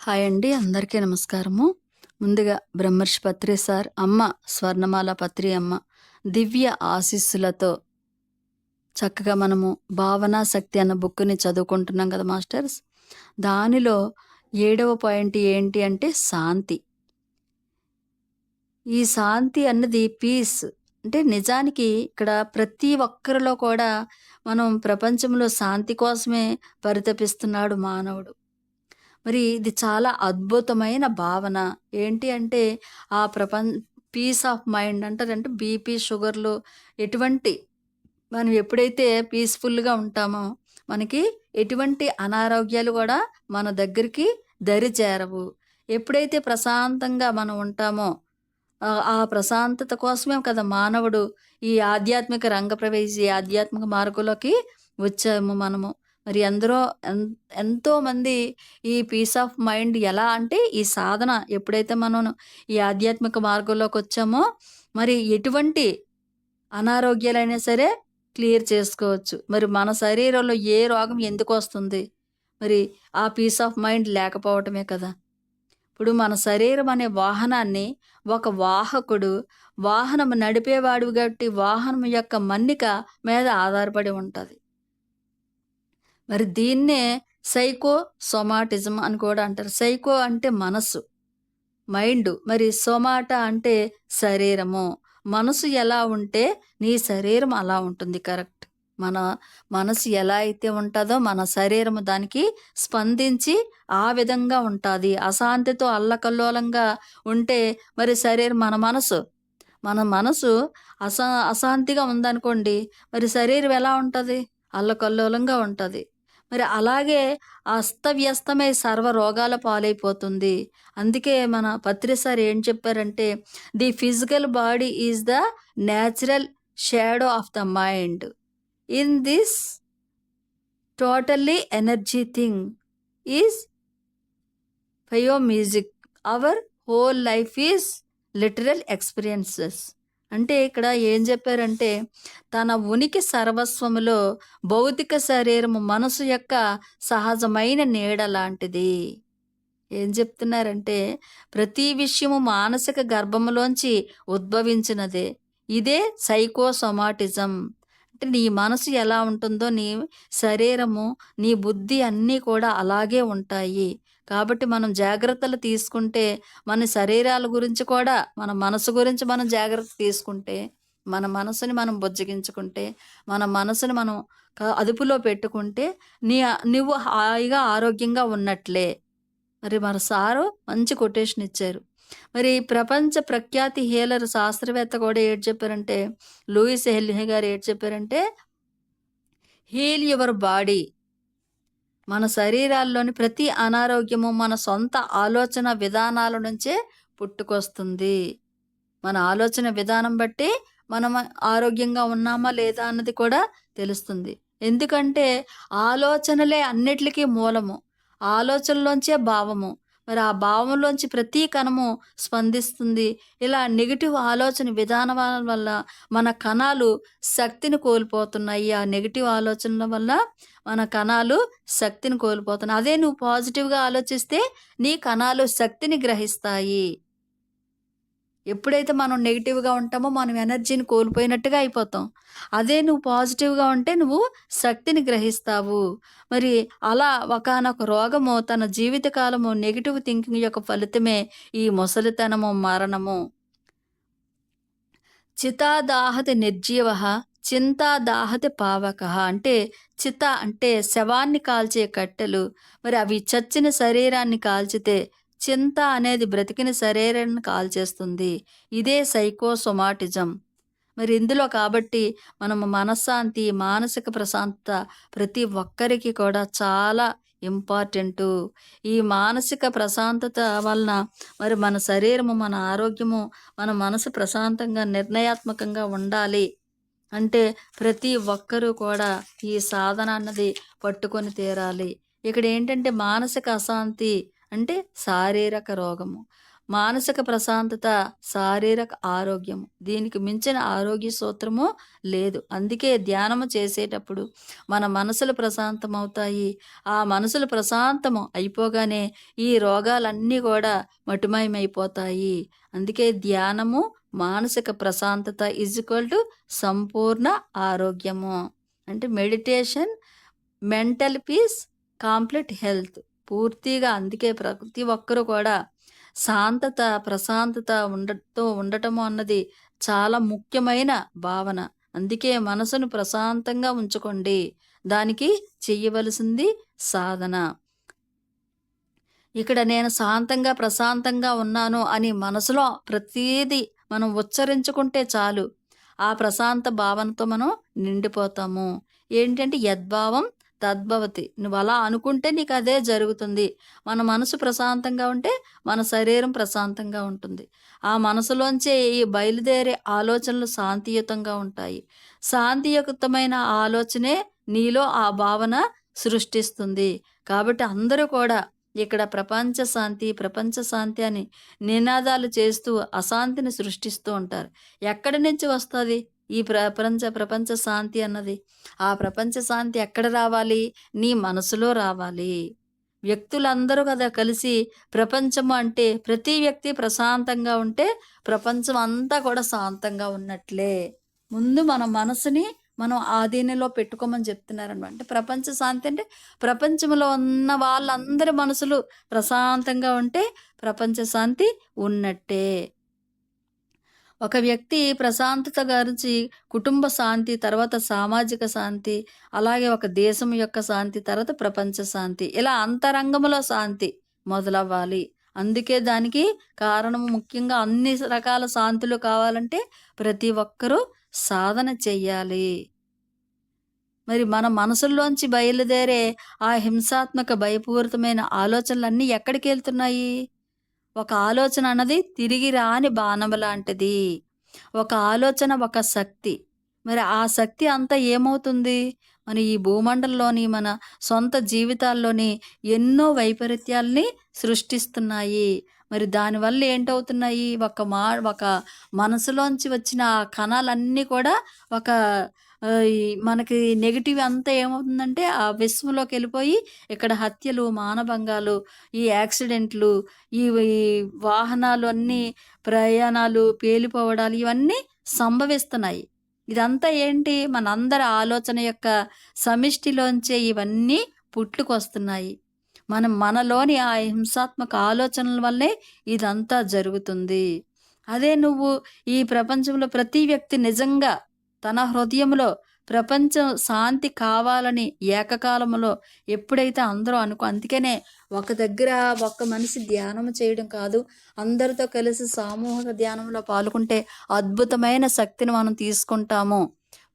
Hi అండి అందరికీ నమస్కారము. ముందుగా బ్రహ్మర్షి పత్రి సార్ అమ్మ స్వర్ణమాల పత్రి అమ్మ దివ్య ఆశీస్సులతో చక్కగా మనము భావనా శక్తి అన్న బుక్ని చదువుకుంటున్నాం కదా మాస్టర్స్. దానిలో ఏడవ పాయింట్ ఏంటి అంటే శాంతి. ఈ శాంతి అన్నది పీస్ అంటే నిజానికి ఇక్కడ ప్రతి ఒక్కరిలో కూడా మనం ప్రపంచంలో శాంతి కోసమే పరితపిస్తున్నాడు మానవుడు. మరి ఇది చాలా అద్భుతమైన భావన. ఏంటి అంటే ఆ ప్రపంచ పీస్ ఆఫ్ మైండ్ అంటారంటే బీపీ షుగర్లు ఎటువంటి మనం ఎప్పుడైతే పీస్ఫుల్గా ఉంటామో మనకి ఎటువంటి అనారోగ్యాలు కూడా మన దగ్గరికి దరి చేరవు. ఎప్పుడైతే ప్రశాంతంగా మనం ఉంటామో ఆ- ఆ ప్రశాంతత కోసమే కదా మానవుడు ఈ ఆధ్యాత్మిక రంగ ప్రవేశి ఆధ్యాత్మిక మార్గంలోకి వచ్చాము మనము. మరి ఎందరో ఎన్- ఎంతో మంది ఈ పీస్ ఆఫ్ మైండ్ ఎలా అంటే ఈ సాధన ఎప్పుడైతే మనం ఈ ఆధ్యాత్మిక మార్గంలోకి వచ్చామో మరి ఎటువంటి అనారోగ్యాలైనా సరే క్లియర్ చేసుకోవచ్చు. మరి మన శరీరంలో ఏ రోగం ఎందుకు వస్తుంది? మరి ఆ పీస్ ఆఫ్ మైండ్ లేకపోవటమే కదా. ఇప్పుడు మన శరీరం అనే వాహనాన్ని ఒక వాహకుడు వాహనం నడిపేవాడు కాబట్టి వాహనం యొక్క మన్నిక మీద ఆధారపడి ఉంటుంది. మరి దీన్నే సైకో సొమాటిజం అని కూడా అంటారు. సైకో అంటే మనసు మైండ్. మరి సొమాట అంటే శరీరము. మనసు ఎలా ఉంటే నీ శరీరం అలా ఉంటుంది కరెక్ట్. మన మనసు ఎలా అయితే ఉంటుందో మన శరీరం దానికి స్పందించి ఆ విధంగా ఉంటుంది. అశాంతితో అల్లకల్లోలంగా ఉంటే మరి శరీరం మన మనసు. మన మనసు అశా అశాంతిగా ఉందనుకోండి మరి శరీరం ఎలా ఉంటుంది? అల్లకల్లోలంగా ఉంటుంది. మరి అలాగే అస్తవ్యస్తమై సర్వ రోగాల పాలైపోతుంది. అందుకే మన పత్రి సార్ ఏం చెప్పారంటే the physical body is the natural shadow of the mind. In this totally energy thing is ఫయో music our whole life is literal experiences. అంటే ఇక్కడ ఏం చెప్పారంటే తన ఉనికి సర్వస్వములో భౌతిక శరీరము మనసు యొక్క సహజమైన నీడ లాంటిది. ఏం చెప్తున్నారంటే ప్రతి విషయము మానసిక గర్భములోంచి ఉద్భవించినదే. ఇదే సైకోసొమాటిజం. అంటే నీ మనసు ఎలా ఉంటుందో నీ శరీరము నీ బుద్ధి అన్నీ కూడా అలాగే ఉంటాయి. కాబట్టి మనం జాగ్రత్తలు తీసుకుంటే మన శరీరాల గురించి కూడా మన మనసు గురించి మనం జాగ్రత్త తీసుకుంటే మన మనసుని మనం బుజ్జగించుకుంటే మన మనసుని మనం అదుపులో పెట్టుకుంటే నీ నువ్వు హాయిగా ఆరోగ్యంగా ఉన్నట్లే. మరి మన సారు మంచి కొటేషన్ ఇచ్చారు. మరి ప్రపంచ ప్రఖ్యాతి హీలర్ శాస్త్రవేత్త కూడా ఏడు చెప్పారంటే లూయిస్ హెల్హి గారు ఏడు చెప్పారంటే హీల్ యువర్ బాడీ మన శరీరాల్లోని ప్రతి అనారోగ్యము మన సొంత ఆలోచన విధానాల నుంచే పుట్టుకొస్తుంది. మన ఆలోచన విధానం బట్టి మనం ఆరోగ్యంగా ఉన్నామా లేదా అన్నది కూడా తెలుస్తుంది. ఎందుకంటే ఆలోచనలే అన్నిటికీ మూలము. ఆలోచనలోంచే భావము. మరి ఆ భావంలోంచి ప్రతి కణము స్పందిస్తుంది. ఇలా నెగిటివ్ ఆలోచన విధానాల వల్ల మన కణాలు శక్తిని కోల్పోతున్నాయి. ఆ నెగిటివ్ ఆలోచనల వల్ల మన కణాలు శక్తిని కోల్పోతున్నాయి. అదే నువ్వు పాజిటివ్గా ఆలోచిస్తే నీ కణాలు శక్తిని గ్రహిస్తాయి. ఎప్పుడైతే మనం నెగిటివ్గా ఉంటామో మనం ఎనర్జీని కోల్పోయినట్టుగా అయిపోతాం. అదే నువ్వు పాజిటివ్గా ఉంటే నువ్వు శక్తిని గ్రహిస్తావు. మరి అలా ఒకానొక రోగము తన జీవితకాలము నెగిటివ్ థింకింగ్ యొక్క ఫలితమే ఈ ముసలితనము మరణము. చితాదాహతి నిర్జీవ చింతాదాహతి పావక అంటే చిత అంటే శవాన్ని కాల్చే కట్టెలు. మరి అవి చచ్చిన శరీరాన్ని కాల్చితే చింత అనేది బ్రతికిన శరీరాన్ని కాల్చేస్తుంది. ఇదే సైకోసొమాటిజం. మరి ఇందులో కాబట్టి మనం మనశ్శాంతి మానసిక ప్రశాంతత ప్రతి ఒక్కరికి కూడా చాలా ఇంపార్టెంటు. ఈ మానసిక ప్రశాంతత వలన మరి మన శరీరము మన ఆరోగ్యము మన మనసు ప్రశాంతంగా నిర్ణయాత్మకంగా ఉండాలి. అంటే ప్రతి ఒక్కరూ కూడా ఈ సాధన అన్నది పట్టుకొని తీరాలి. ఇక్కడ ఏంటంటే మానసిక అశాంతి అంటే శారీరక రోగము మానసిక ప్రశాంతత శారీరక ఆరోగ్యము. దీనికి మించిన ఆరోగ్య సూత్రము లేదు. అందుకే ధ్యానము చేసేటప్పుడు మన మనసులు ప్రశాంతమవుతాయి. ఆ మనసులు ప్రశాంతము అయిపోగానే ఈ రోగాలన్నీ కూడా మటుమయమైపోతాయి. అందుకే ధ్యానము మానసిక ప్రశాంతత ఈజ్ ఈక్వల్ టు సంపూర్ణ ఆరోగ్యము. అంటే meditation mental peace complete health పూర్తిగా అందుకే ప్రతి ఒక్కరూ కూడా శాంతత ప్రశాంతత ఉండతో ఉండటము అన్నది చాలా ముఖ్యమైన భావన. అందుకే మనసును ప్రశాంతంగా ఉంచుకోండి. దానికి చెయ్యవలసింది సాధన. ఇక్కడ నేను శాంతంగా ప్రశాంతంగా ఉన్నాను అని మనసులో ప్రతీది మనం ఉచ్చరించుకుంటే చాలు. ఆ ప్రశాంత భావనతో మనం నిండిపోతాము. ఏంటంటే యద్భావం తద్భవతి. నువ్వు అలా అనుకుంటే నీకు అదే జరుగుతుంది. మన మనసు ప్రశాంతంగా ఉంటే మన శరీరం ప్రశాంతంగా ఉంటుంది. ఆ మనసులోంచే ఈ బయలుదేరే ఆలోచనలు శాంతియుతంగా ఉంటాయి. శాంతియుతమైన ఆలోచనే నీలో ఆ భావన సృష్టిస్తుంది. కాబట్టి అందరూ కూడా ఇక్కడ ప్రపంచ శాంతి ప్రపంచ శాంతి అని నినాదాలు చేస్తూ అశాంతిని సృష్టిస్తూ ఉంటారు. ఎక్కడి నుంచి వస్తుంది? ఈ ప్రపంచ ప్రపంచ శాంతి అన్నది. ఆ ప్రపంచ శాంతి ఎక్కడ రావాలి? నీ మనసులో రావాలి. వ్యక్తులందరూ కదా కలిసి ప్రపంచము అంటే ప్రతి వ్యక్తి ప్రశాంతంగా ఉంటే ప్రపంచం అంతా కూడా శాంతంగా ఉన్నట్లే. ముందు మన మనసుని మనం ఆధీనంలో పెట్టుకోమని చెప్తున్నారనమాట. అంటే ప్రపంచ శాంతి అంటే ప్రపంచంలో ఉన్న వాళ్ళందరి మనసులు ప్రశాంతంగా ఉంటే ప్రపంచ శాంతి ఉన్నట్టే. ఒక వ్యక్తి ప్రశాంతత గురించి కుటుంబ శాంతి తర్వాత సామాజిక శాంతి అలాగే ఒక దేశం యొక్క శాంతి తర్వాత ప్రపంచ శాంతి. ఇలా అంతరంగంలో శాంతి మొదలవ్వాలి. అందుకే దానికి కారణం ముఖ్యంగా అన్ని రకాల శాంతులు కావాలంటే ప్రతి ఒక్కరూ సాధన చెయ్యాలి. మరి మన మనసుల్లోంచి బయలుదేరే ఆ హింసాత్మక భయపూరితమైన ఆలోచనలన్నీ ఎక్కడికి వెళ్తున్నాయి? ఒక ఆలోచన అన్నది తిరిగి రాని బాణం లాంటిది. ఒక ఆలోచన ఒక శక్తి. మరి ఆ శక్తి అంతా ఏమవుతుంది? మన ఈ భూమండలంలోని మన సొంత జీవితాల్లోని ఎన్నో వైపరీత్యాల్ని సృష్టిస్తున్నాయి. మరి దానివల్ల ఏంటవుతున్నాయి? ఒక మా ఒక మనసులోంచి వచ్చిన ఆ కణాలన్నీ కూడా ఒక మనకి నెగిటివ్ అంతా ఏమవుతుందంటే ఆ విశ్వంలోకి వెళ్ళిపోయి ఇక్కడ హత్యలు మానభంగాలు ఈ యాక్సిడెంట్లు ఈ వాహనాలు అన్నీ ప్రయాణాలు పేలిపోవడాలు ఇవన్నీ సంభవిస్తున్నాయి. ఇదంతా ఏంటి? మనందరి ఆలోచన యొక్క సమిష్టిలోంచే ఇవన్నీ పుట్టుకొస్తున్నాయి. మనం మనలోని ఆ హింసాత్మక ఆలోచనల వల్లే ఇదంతా జరుగుతుంది. అదే నువ్వు ఈ ప్రపంచంలో ప్రతి వ్యక్తి నిజంగా తన హృదయంలో ప్రపంచం శాంతి కావాలని ఏకకాలంలో ఎప్పుడైతే అందరూ అనుకో అందుకనే ఒక దగ్గర ఒక మనిషి ధ్యానం చేయడం కాదు అందరితో కలిసి సామూహిక ధ్యానంలో పాల్గొంటే అద్భుతమైన శక్తిని మనం తీసుకుంటాము.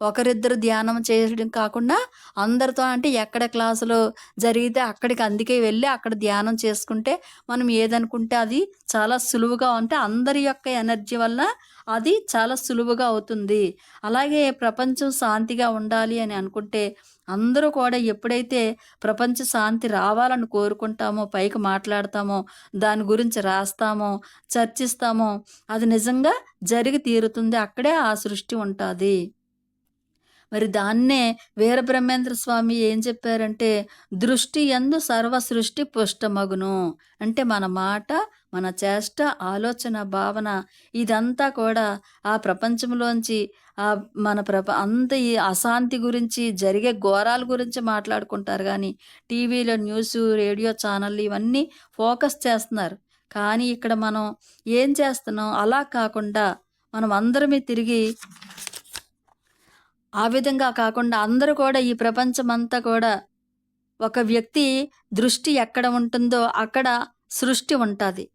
ఒకరిద్దరు ధ్యానం చేయడం కాకుండా అందరితో అంటే ఎక్కడ క్లాసులు జరిగితే అక్కడికి అందుకే వెళ్ళి అక్కడ ధ్యానం చేసుకుంటే మనం ఏదనుకుంటే అది చాలా సులువుగా ఉంటే అందరి యొక్క ఎనర్జీ వల్ల అది చాలా సులువుగా అవుతుంది. అలాగే ప్రపంచం శాంతిగా ఉండాలి అని అనుకుంటే అందరూ కూడా ఎప్పుడైతే ప్రపంచ శాంతి రావాలని కోరుకుంటామో పైకి మాట్లాడతామో దాని గురించి రాస్తామో చర్చిస్తామో అది నిజంగా జరిగి తీరుతుంది. అక్కడే ఆ సృష్టి ఉంటుంది. మరి దాన్నే వీరబ్రహ్మేంద్ర స్వామి ఏం చెప్పారంటే దృష్టి ఎందు సర్వ సృష్టి పుష్టమగును. అంటే మన మాట మన చేష్ట ఆలోచన భావన ఇదంతా కూడా ఆ ప్రపంచంలోంచి ఆ మన ప్రప అంత ఈ అశాంతి గురించి జరిగే ఘోరాల గురించి మాట్లాడుకుంటారు కానీ టీవీలో న్యూస్ రేడియో ఛానళ్ళు ఇవన్నీ ఫోకస్ చేస్తున్నారు. కానీ ఇక్కడ మనం ఏం చేస్తున్నాం? అలా కాకుండా మనం అందరమే తిరిగి ఆ విధంగా కాకుండా అందరూ కూడా ఈ ప్రపంచమంతా కూడా ఒక వ్యక్తి దృష్టి ఎక్కడ ఉంటుందో అక్కడ సృష్టి ఉంటుంది.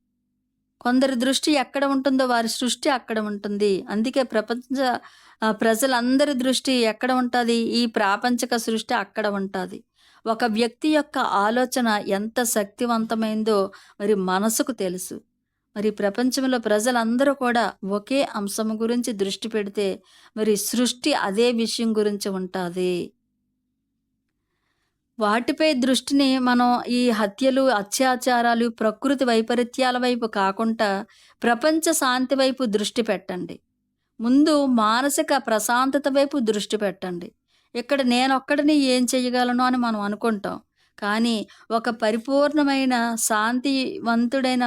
కొందరి దృష్టి ఎక్కడ ఉంటుందో వారి సృష్టి అక్కడ ఉంటుంది. అందుకే ప్రపంచ ప్రజలందరి దృష్టి ఎక్కడ ఉంటుంది? ఈ ప్రాపంచిక సృష్టి అక్కడ ఉంటుంది. ఒక వ్యక్తి యొక్క ఆలోచన ఎంత శక్తివంతమైందో మరి మనసుకు తెలుసు. మరి ప్రపంచంలో ప్రజలందరూ కూడా ఒకే అంశం గురించి దృష్టి పెడితే మరి సృష్టి అదే విషయం గురించి ఉంటుంది వాటిపై దృష్టిని మనం ఈ హత్యలు, అత్యాచారాలు, ప్రకృతి వైపరీత్యాల వైపు కాకుండా ప్రపంచ శాంతి వైపు దృష్టి పెట్టండి. ముందు మానసిక ప్రశాంతత వైపు దృష్టి పెట్టండి. ఇక్కడ నేనొక్కడిని ఏం చేయగలను అని మనం అనుకుంటాం. కానీ ఒక పరిపూర్ణమైన శాంతివంతుడైన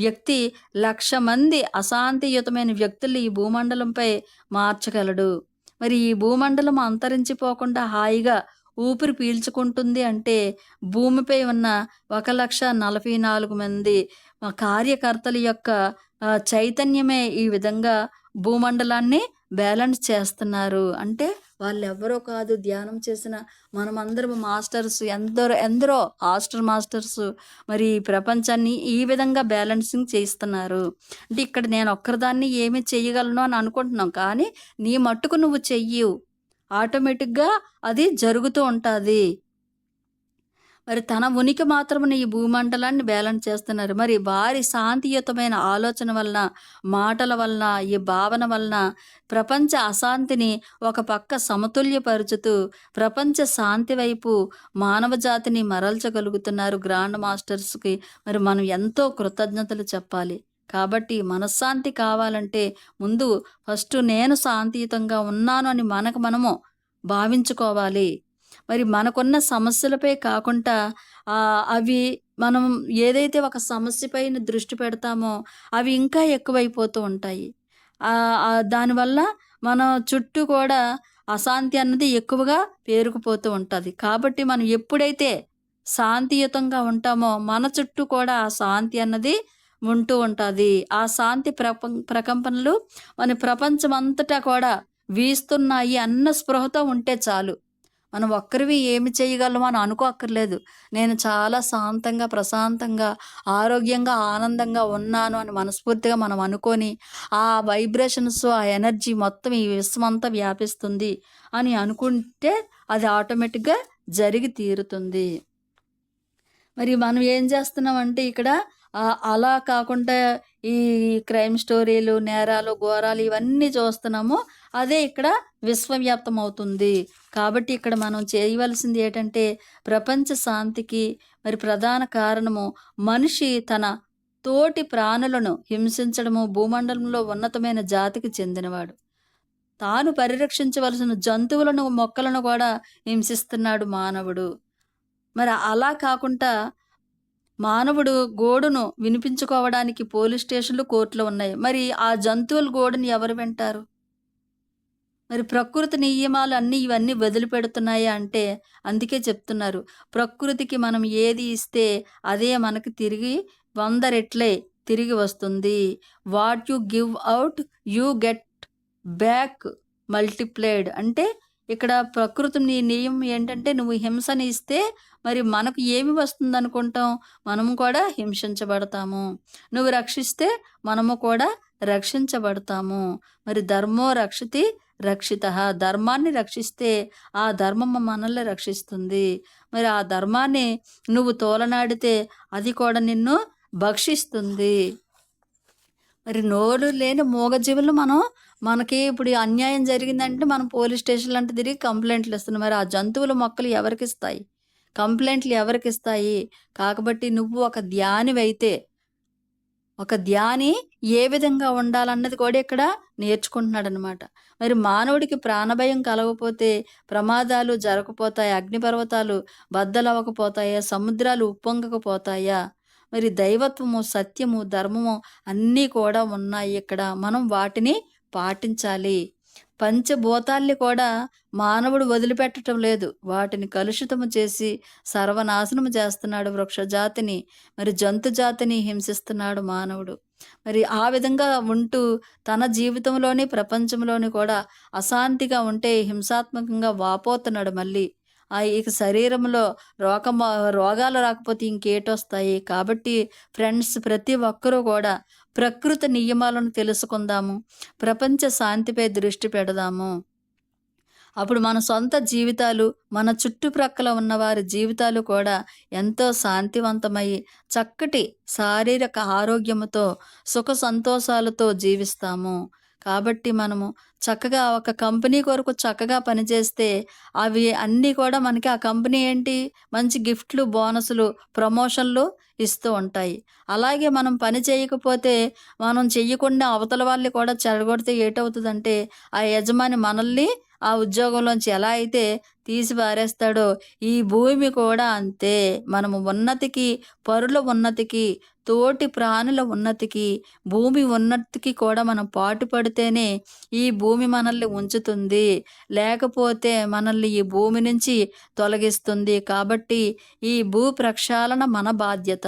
వ్యక్తి లక్ష మంది అశాంతియుతమైన వ్యక్తులు ఈ భూమండలంపై మార్చగలడు. మరి ఈ భూమండలం అంతరించిపోకుండా హాయిగా ఊపిరి పీల్చుకుంటుంది అంటే భూమిపై ఉన్న 1,44,000 మంది కార్యకర్తల యొక్క చైతన్యమే ఈ విధంగా భూమండలాన్ని బ్యాలెన్స్ చేస్తున్నారు. అంటే వాళ్ళు ఎవరో కాదు ధ్యానం చేసిన మనమందరం మాస్టర్స్ ఎందరో ఎందరో హాస్టర్ మాస్టర్స్ మరి ప్రపంచాన్ని ఈ విధంగా బ్యాలెన్సింగ్ చేయిస్తున్నారు. అంటే ఇక్కడ నేను ఒక్కరిదాన్ని ఏమి చేయగలను అని అనుకుంటున్నాం. కానీ నీ మట్టుకు నువ్వు చెయ్యి ఆటోమేటిక్‌గా అది జరుగుతూ ఉంటుంది మరి తన ఉనికి మాత్రమున ఈ భూమండలాన్ని బ్యాలెన్స్ చేస్తున్నారు. మరి వారి శాంతియుతమైన ఆలోచన వలన, మాటల వలన, ఈ భావన వలన ప్రపంచ అశాంతిని ఒక పక్క సమతుల్యపరుచుతూ ప్రపంచ శాంతి వైపు మానవ జాతిని మరల్చగలుగుతున్నారు గ్రాండ్ మాస్టర్స్‌కి. మరి మనం ఎంతో కృతజ్ఞతలు చెప్పాలి. కాబట్టి మనశ్శాంతి కావాలంటే ముందు ఫస్ట్ నేను శాంతియుతంగా ఉన్నాను అని మనకు మనము భావించుకోవాలి. మరి మనకున్న సమస్యలపై కాకుండా అవి మనం ఏదైతే ఒక సమస్య పైన దృష్టి పెడతామో అవి ఇంకా ఎక్కువైపోతూ ఉంటాయి. దానివల్ల మన చుట్టూ కూడా అశాంతి అన్నది ఎక్కువగా పేరుకుపోతూ ఉంటుంది కాబట్టి మనం ఎప్పుడైతే శాంతియుతంగా ఉంటామో మన చుట్టూ కూడా ఆ శాంతి అన్నది ఉంటూ ఉంటుంది ఆ శాంతి ప్రపం ప్రకంపనలు మన ప్రపంచమంతటా కూడా వీస్తున్నాయి అన్న స్పృహతో ఉంటే చాలు. మనం ఒక్కరివి ఏమి చేయగలం అని అనుకోక్కర్లేదు. నేను చాలా శాంతంగా, ప్రశాంతంగా, ఆరోగ్యంగా, ఆనందంగా ఉన్నాను అని మనస్ఫూర్తిగా మనం అనుకొని ఆ వైబ్రేషన్స్, ఆ ఎనర్జీ మొత్తం ఈ విశ్వమంతా వ్యాపిస్తుంది అని అనుకుంటే అది ఆటోమేటిక్‌గా జరిగి తీరుతుంది. మరి మనం ఏం చేస్తున్నామంటే ఇక్కడ అలా కాకుండా ఈ క్రైమ్ స్టోరీలు, నేరాలు, ఘోరాలు ఇవన్నీ చూస్తున్నాము. అదే ఇక్కడ విశ్వవ్యాప్తం అవుతుంది. కాబట్టి ఇక్కడ మనం చేయవలసింది ఏంటంటే ప్రపంచ శాంతికి మరి ప్రధాన కారణము మనిషి తన తోటి ప్రాణులను హింసించడము భూమండలంలో ఉన్నతమైన జాతికి చెందినవాడు. తాను పరిరక్షించవలసిన జంతువులను, మొక్కలను కూడా హింసిస్తున్నాడు మానవుడు. మరి అలా కాకుండా మానవుడు గోడును వినిపించుకోవడానికి పోలీస్ స్టేషన్‌లు, కోర్టులు ఉన్నాయి. మరి ఆ జంతువుల గోడుని ఎవరు వింటారు? మరి ప్రకృతి నియమాలు అన్నీ ఇవన్నీ వదిలిపెడుతున్నాయా అంటే అందుకే చెప్తున్నారు. ప్రకృతికి మనం ఏది ఇస్తే అదే మనకు తిరిగి వంద రెట్లే తిరిగి వస్తుంది. What you give out you get back multiplied. అంటే ఇక్కడ ప్రకృతి నీ నియమం ఏంటంటే నువ్వు హింసని ఇస్తే మరి మనకు ఏమి వస్తుందనుకుంటాం? మనము కూడా హింసించబడతాము. నువ్వు రక్షిస్తే మనము కూడా రక్షించబడతాము. మరి ధర్మో రక్షతి రక్షిత ధర్మాన్ని రక్షిస్తే ఆ ధర్మం మనల్ని రక్షిస్తుంది. మరి ఆ ధర్మాన్ని నువ్వు తోలనాడితే అది కూడా నిన్ను భక్షిస్తుంది. మరి నోరు లేని మూగజీవులు మనం మనకి ఇప్పుడు అన్యాయం జరిగిందంటే మనం పోలీస్ స్టేషన్‌లంట తిరిగి కంప్లైంట్లు ఇస్తున్నాం. మరి ఆ జంతువులు, మొక్కలు ఎవరికి ఇస్తాయి కంప్లైంట్లు ఎవరికి ఇస్తాయి కాబట్టి నువ్వు ఒక ధ్యానివైతే ఒక ధ్యాని ఏ విధంగా ఉండాలన్నది కూడా ఇక్కడ నేర్చుకుంటున్నాడనమాట. మరి మానవుడికి ప్రాణభయం కలగకపోతే ప్రమాదాలు జరగకపోతాయి అగ్నిపర్వతాలు బద్దలవ్వకపోతాయా? సముద్రాలు ఉప్పొంగకపోతాయా? మరి దైవత్వము, సత్యము, ధర్మము అన్నీ కూడా ఉన్నాయి ఇక్కడ. మనం వాటిని పాటించాలి. పంచభూతాల్ని కూడా మానవుడు వదిలిపెట్టటం లేదు. వాటిని కలుషితము చేసి సర్వనాశనము చేస్తున్నాడు వృక్షజాతిని. మరి జంతుజాతిని హింసిస్తున్నాడు మానవుడు. మరి ఆ విధంగా ఉంటూ తన జీవితంలోని, ప్రపంచంలోని కూడా అశాంతిగా ఉంటే హింసాత్మకంగా వాపోతున్నాడు మళ్ళీ. ఆ ఇక శరీరంలో రోగమ రోగాలు రాకపోతే ఇంకేటొస్తాయి? కాబట్టి ఫ్రెండ్స్ ప్రతి ఒక్కరూ కూడా ప్రకృతి నియమాలను తెలుసుకుందాము. ప్రపంచ శాంతిపై దృష్టి పెడదాము. అప్పుడు మన సొంత జీవితాలు, మన చుట్టుప్రక్కల ఉన్న వారి జీవితాలు కూడా ఎంతో శాంతివంతమై చక్కటి శారీరక ఆరోగ్యముతో, సుఖ సంతోషాలతో జీవిస్తాము. కాబట్టి మనము చక్కగా ఒక కంపెనీ కొరకు చక్కగా పనిచేస్తే అవి అన్నీ కూడా మనకి ఆ కంపెనీ ఏంటి మంచి గిఫ్ట్లు, బోనస్‌లు, ప్రమోషన్‌లు ఇస్తూ ఉంటాయి. అలాగే మనం పని చేయకపోతే మనం చెయ్యకుండా అవతల వాళ్ళు కూడా చెడగొడితే ఏటవుతుందంటే ఆ యజమాని మనల్ని ఆ ఉద్యోగంలోంచి ఎలా అయితే తీసి పారేస్తాడో ఈ భూమి కూడా అంతే. మనము ఉన్నతికి, పరుల ఉన్నతికి, తోటి ప్రాణుల ఉన్నతికి, భూమి ఉన్నతికి కూడా మనం పాటుపడితేనే ఈ భూమి మనల్ని ఉంచుతుంది. లేకపోతే మనల్ని ఈ భూమి నుంచి తొలగిస్తుంది. కాబట్టి ఈ భూ ప్రక్షాళన మన బాధ్యత.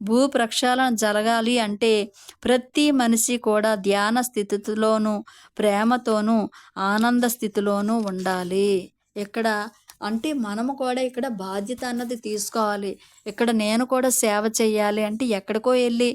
భూ ప్రక్షాళన జరగాలి అంటే ప్రతి మనిషి కూడా ధ్యాన స్థితిలోనూ, ప్రేమతోనూ, ఆనంద స్థితిలోనూ ఉండాలి. ఇక్కడ అంటే మనము కూడా ఇక్కడ బాధ్యత అన్నది తీసుకోవాలి. ఇక్కడ నేను కూడా సేవ చేయాలి అంటే ఎక్కడికో వెళ్ళి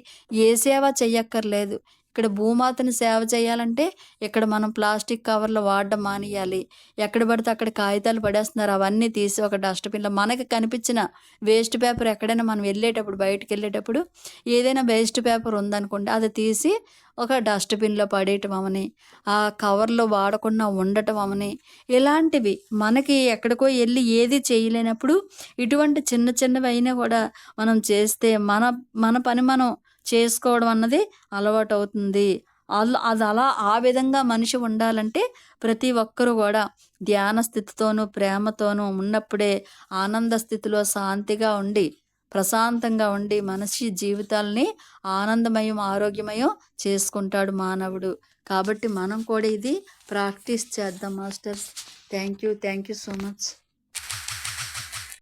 ఏ సేవ చెయ్యక్కర్లేదు. ఇక్కడ భూమాతను సేవ చేయాలంటే ఇక్కడ మనం ప్లాస్టిక్ కవర్లు వాడడం మానేయాలి. ఎక్కడ పడితే అక్కడ కాగితాలు పడేస్తున్నారు. అవన్నీ తీసి ఒక డస్ట్‌బిన్‌లో మనకి కనిపించిన వేస్ట్ పేపర్ ఎక్కడైనా మనం వెళ్ళేటప్పుడు బయటికెళ్ళేటప్పుడు ఏదైనా వేస్ట్ పేపర్ ఉందనుకోండి అది తీసి ఒక డస్ట్‌బిన్‌లో పడేయటం అవని, ఆ కవర్లో వాడకుండా ఉండటం అవని, ఇలాంటివి మనకి ఎక్కడికో వెళ్ళి ఏది చేయలేనప్పుడు ఇటువంటి చిన్న చిన్నవైనా కూడా మనం చేస్తే మన మన పని మనం చేసుకోవడం అన్నది అలవాటు అవుతుంది అది అలా ఆ విధంగా మనిషి ఉండాలంటే ప్రతి ఒక్కరూ కూడా ధ్యాన స్థితితోనూ, ప్రేమతోనూ ఉన్నప్పుడే ఆనంద స్థితిలో శాంతిగా ఉండి, ప్రశాంతంగా ఉండి మనిషి జీవితాల్ని ఆనందమయం, ఆరోగ్యమయం చేసుకుంటాడు మానవుడు. కాబట్టి మనం కూడా ఇది ప్రాక్టీస్ చేద్దాం masters. Thank you. Thank you so much.